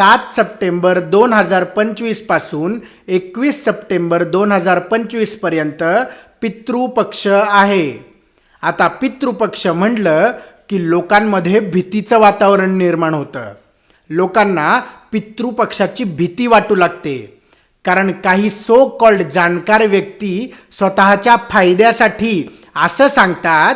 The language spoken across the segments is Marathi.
सात सप्टेंबर दोन हजार पंचवीसपासून एकवीस सप्टेंबर दोन हजार पंचवीसपर्यंत पितृपक्ष आहे. आता पितृपक्ष म्हणलं की लोकांमध्ये भीतीचं वातावरण निर्माण होतं. लोकांना पितृपक्षाची भीती वाटू लागते. कारण काही सो कॉल्ड जाणकार व्यक्ती स्वतःच्या फायद्यासाठी असं सांगतात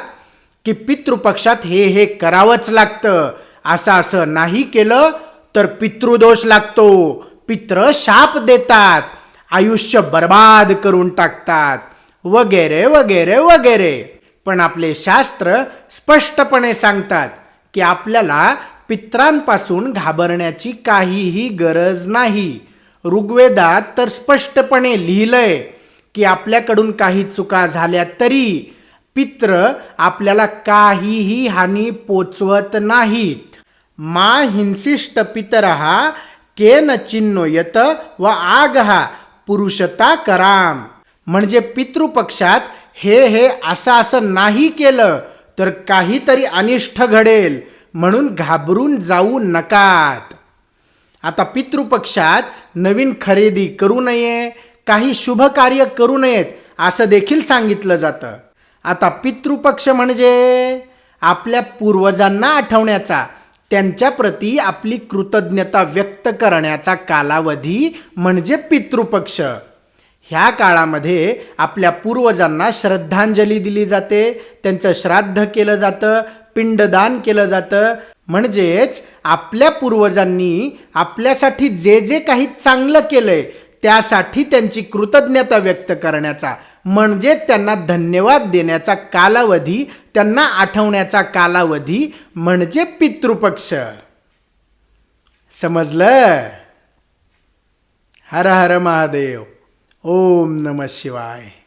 की पितृपक्षात हे हे करावंच लागतं. असं असं नाही केलं तर पितृदोष लागतो. पित्र शाप देतात. आयुष्य बर्बाद करून टाकतात. वगैरे वगैरे वगैरे. पण आपले शास्त्र स्पष्टपणे सांगतात की आपल्याला पित्रांपासून घाबरण्याची काहीही गरज नाही. ऋग्वेदात तर स्पष्टपणे लिहिलंय की आपल्याकडून काही चुका झाल्या तरी पित्र आपल्याला काहीही हानी पोचवत नाहीत. मा हिंसिष्ट पितरहा केन चिन्नोयत व आगहा पुरुषता कराम. म्हणजे पितृपक्षात हे हे असं असं नाही केलं तर काहीतरी अनिष्ट घडेल म्हणून घाबरून जाऊ नकात. आता पितृपक्षात नवीन खरेदी करू नये काही शुभ कार्य करू नयेत असं देखील सांगितलं जातं. आता पितृपक्ष म्हणजे आपल्या पूर्वजांना आठवण्याचा त्यांच्याप्रती आपली कृतज्ञता व्यक्त करण्याचा कालावधी म्हणजे पितृपक्ष. ह्या काळामध्ये आपल्या पूर्वजांना श्रद्धांजली दिली जाते त्यांचं श्राद्ध केलं जातं पिंडदान केलं जातं. म्हणजेच आपल्या पूर्वजांनी आपल्यासाठी जे जे काही चांगलं केलंय त्यासाठी त्यांची कृतज्ञता व्यक्त करण्याचा म्हणजेच त्यांना धन्यवाद देण्याचा कालावधी त्यांना आठवण्याचा कालावधी म्हणजे पितृपक्ष. समजलं? हर हर महादेव. ओम नम शिवाय.